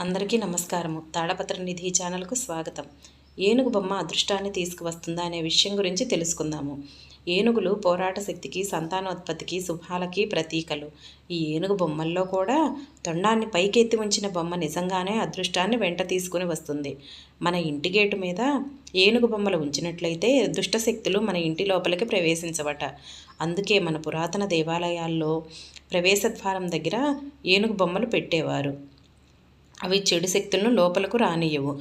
అందరికీ నమస్కారము. తాళపత్ర నిధి ఛానల్కు స్వాగతం. ఏనుగు బొమ్మ అదృష్టాన్ని తీసుకువస్తుందా అనే విషయం గురించి తెలుసుకుందాము. ఏనుగులు పోరాట శక్తికి సంతానోత్పత్తికి శుభాలకి ప్రతీకలు. ఈ ఏనుగు బొమ్మల్లో కూడా తొండాన్ని పైకెత్తి ఉంచిన బొమ్మ నిజంగానే అదృష్టాన్ని వెంట తీసుకుని వస్తుంది. మన ఇంటి గేటు మీద ఏనుగు బొమ్మలు ఉంచినట్లయితే దుష్ట శక్తులు మన ఇంటి లోపలికి ప్రవేశించవట. అందుకే మన పురాతన దేవాలయాల్లో ప్రవేశద్వారం దగ్గర ఏనుగు బొమ్మలు పెట్టేవారు. అవి చెడు శక్తులను లోపలకు రానియవు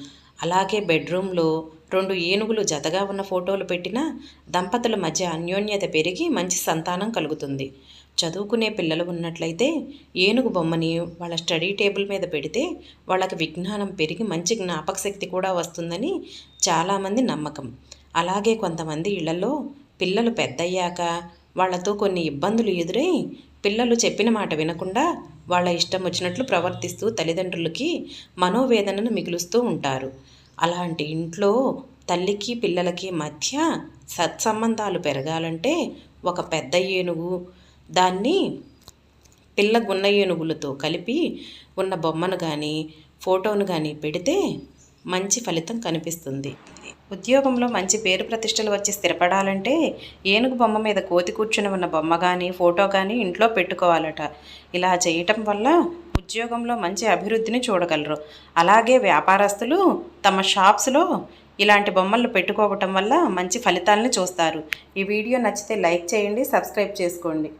అలాగే బెడ్రూమ్లో రెండు ఏనుగులు జతగా ఉన్న ఫోటోలు పెట్టినా దంపతుల మధ్య అన్యోన్యత పెరిగి మంచి సంతానం కలుగుతుంది. చదువుకునే పిల్లలు ఉన్నట్లయితే ఏనుగు బొమ్మని వాళ్ళ స్టడీ టేబుల్ మీద పెడితే వాళ్ళకి విజ్ఞానం పెరిగి మంచి జ్ఞాపక శక్తి కూడా వస్తుందని చాలామంది నమ్మకం. అలాగే కొంతమంది ఇళ్ళలో పిల్లలు పెద్దయ్యాక వాళ్ళతో కొన్ని ఇబ్బందులు ఎదురై పిల్లలు చెప్పిన మాట వినకుండా వాళ్ళ ఇష్టం వచ్చినట్లు ప్రవర్తిస్తూ తల్లిదండ్రులకి మనోవేదనను మిగులుస్తూ ఉంటారు. అలాంటి ఇంట్లో తల్లికి పిల్లలకి మధ్య సత్సంబంధాలు పెరగాలంటే ఒక పెద్ద ఏనుగు దాన్ని పిల్ల గున్న ఏనుగులతో కలిపి ఉన్న బొమ్మను కానీ ఫోటోను కానీ పెడితే మంచి ఫలితం కనిపిస్తుంది. ఉద్యోగంలో మంచి పేరు ప్రతిష్టలు వచ్చి స్థిరపడాలంటే ఏనుగు బొమ్మ మీద కోతి కూర్చుని ఉన్న బొమ్మ కానీ ఫోటో కానీ ఇంట్లో పెట్టుకోవాలట. ఇలా చేయటం వల్ల ఉద్యోగంలో మంచి అభివృద్ధిని చూడగలరు. అలాగే వ్యాపారస్తులు తమ షాప్స్లో ఇలాంటి బొమ్మలు పెట్టుకోవటం వల్ల మంచి ఫలితాలను చూస్తారు. ఈ వీడియో నచ్చితే లైక్ చేయండి సబ్స్క్రైబ్ చేసుకోండి.